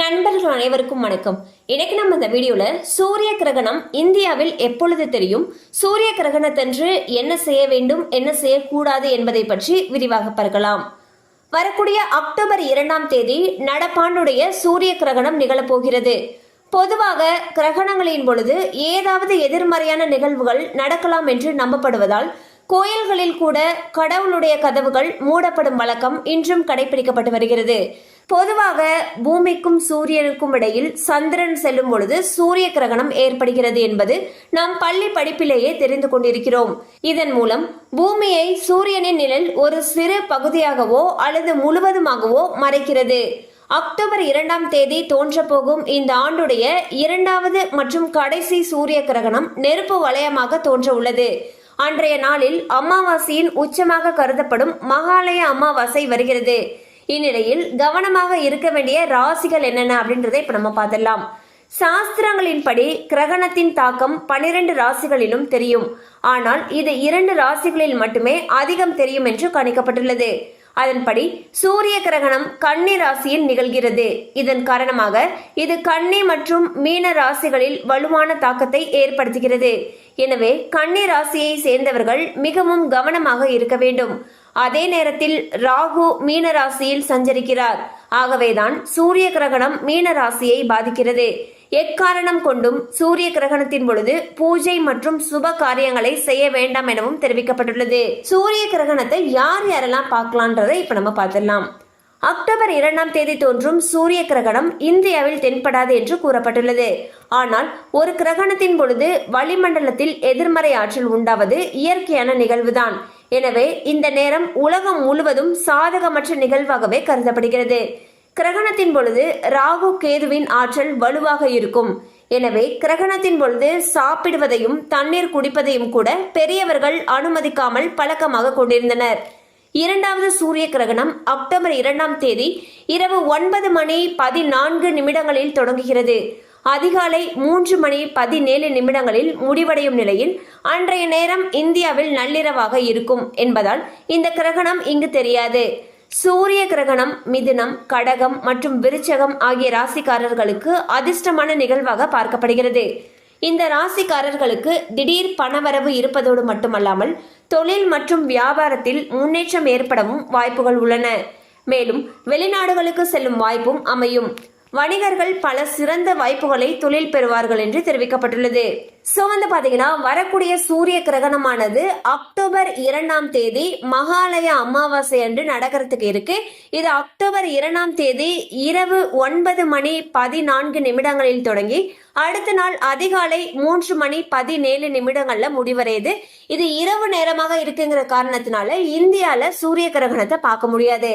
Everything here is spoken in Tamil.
நண்பர்கள் அனைவருக்கும் வணக்கம். இன்னைக்கு நம்ம இந்த வீடியோல சூரிய கிரகணம் இந்தியாவில் எப்பொழுது தெரியும்? சூரிய கிரகணத்தன்று என்ன செய்ய வேண்டும் என்ன செய்யக்கூடாது என்பதை பற்றி விரிவாக பார்க்கலாம். வரக்கூடிய அக்டோபர் இரண்டாம் தேதி நடப்பாண்டுடைய சூரிய கிரகணம் நிகழப்போகிறது. பொதுவாக கிரகணங்களின் பொழுது ஏதாவது எதிர்மறையான நிகழ்வுகள் நடக்கலாம் என்று நம்பப்படுவதால் கோயில்களில் கூட கடவுளுடைய கதவுகள் மூடப்படும் வழக்கம் இன்றும் கடைபிடிக்கப்பட்டு வருகிறது. பொதுவாக பூமிக்கும் சூரியனுக்கும் இடையில் சந்திரன் செல்லும் பொழுது சூரிய கிரகணம் ஏற்படுகிறது என்பது நாம் பள்ளி படிப்பிலேயே தெரிந்து கொண்டிருக்கிறோம். இதன் மூலம் பூமியை சூரியனின் நிழல் ஒரு சிறு பகுதியாகவோ அல்லது முழுவதுமாகவோ மறைக்கிறது. அக்டோபர் இரண்டாம் தேதி தோன்றப்போகும் இந்த ஆண்டுடைய இரண்டாவது மற்றும் கடைசி சூரிய கிரகணம் நெருப்பு வளையமாக தோன்ற உள்ளது அன்றைய நாளில் அமாவாசையின் உச்சமாக கருதப்படும் மகாலய அமாவாசை வருகிறது. இந்நிலையில் கவனமாக இருக்க வேண்டிய ராசிகள் என்னென்ன அப்படின்றத இப்ப நம்ம பார்த்துடலாம். சாஸ்திரங்களின்படி கிரகணத்தின் தாக்கம் பனிரெண்டு ராசிகளிலும் தெரியும். ஆனால் இது இரண்டு ராசிகளில் மட்டுமே அதிகம் தெரியும் என்று கணிக்கப்பட்டுள்ளது. அதன்படி சூரிய கிரகணம் கன்னி ராசியில் நிகழ்கிறது. இதன் காரணமாக இது கன்னி மற்றும் மீன ராசிகளில் வலுவான தாக்கத்தை ஏற்படுத்துகிறது. எனவே கன்னி ராசியை சேர்ந்தவர்கள் மிகவும் கவனமாக இருக்க வேண்டும். அதே நேரத்தில் ராகு மீன ராசியில் சஞ்சரிக்கிறார். ஆகவேதான் சூரிய கிரகணம் மீன ராசியை பாதிக்கிறது. எக்காரணம் கொண்டும் சூரிய கிரகணத்தின் பொழுது பூஜை மற்றும் சுப காரியங்களை செய்ய வேண்டாம் எனவும் தெரிவிக்கப்பட்டுள்ளது. சூரிய கிரகணத்தை யார் யாரெல்லாம் பார்க்கலான்றதை இப்ப நம்ம பார்த்துடலாம். அக்டோபர் இரண்டாம் தேதி தோன்றும் சூரிய கிரகணம் இந்தியாவில் தென்படாது என்று கூறப்பட்டுள்ளது. ஆனால் ஒரு கிரகணத்தின் பொழுது வளிமண்டலத்தில் எதிர்மறை ஆற்றல் உண்டாவது இயற்கையான நிகழ்வுதான். எனவே இந்த நேரம் உலகம் முழுவதும் சாதகமற்ற நிகழ்வாகவே கருதப்படுகிறது. கிரகணத்தின் பொழுது ராகு கேதுவின் ஆற்றல் வலுவாக இருக்கும். எனவே கிரகணத்தின் பொழுது சாப்பிடுவதையும் தண்ணீர் குடிப்பதையும் கூட பெரியவர்கள் அனுமதிக்காமல் பழக்கமாக கொண்டிருந்தனர். இரண்டாவது சூரிய கிரகணம் அக்டோபர் இரண்டாம் தேதி இரவு ஒன்பது மணி பதினான்கு நிமிடங்களில் தொடங்குகிறது. அதிகாலை மூன்று மணி பதினேழு நிமிடங்களில் முடிவடையும் நிலையில் அன்றைய நேரம் இந்தியாவில் நள்ளிரவாக இருக்கும் என்பதால் இந்த கிரகணம் இங்கு தெரியாது. சூரிய கிரகணம் மிதுனம் கடகம் மற்றும் விருச்சகம் ஆகிய ராசிக்காரர்களுக்கு அதிர்ஷ்டமான நிகழ்வாக பார்க்கப்படுகிறது. இந்த ராசிக்காரர்களுக்கு திடீர் பணவரவு இருப்பதோடு மட்டுமல்லாமல் தொழில் மற்றும் வியாபாரத்தில் முன்னேற்றம் ஏற்படவும் வாய்ப்புகள் உள்ளன. மேலும் வெளிநாடுகளுக்கு செல்லும் வாய்ப்பும் அமையும். வணிகர்கள் பல சிறந்த வாய்ப்புகளை தொழில் பெறுவார்கள் என்று தெரிவிக்கப்பட்டுள்ளது. சோ வந்து பாத்தீங்கன்னா வரக்கூடிய சூரிய கிரகணமானது அக்டோபர் இரண்டாம் தேதி மகாலய அமாவாசை அன்று நடக்கிறதுக்கு இருக்கு. இது அக்டோபர் இரண்டாம் தேதி இரவு ஒன்பது மணி பதினான்கு நிமிடங்களில் தொடங்கி அடுத்த நாள் அதிகாலை மூன்று மணி பதினேழு நிமிடங்கள்ல முடிவடையுது. இது இரவு நேரமாக இருக்குங்கிற காரணத்தினால இந்தியால சூரிய கிரகணத்தை பார்க்க முடியாது.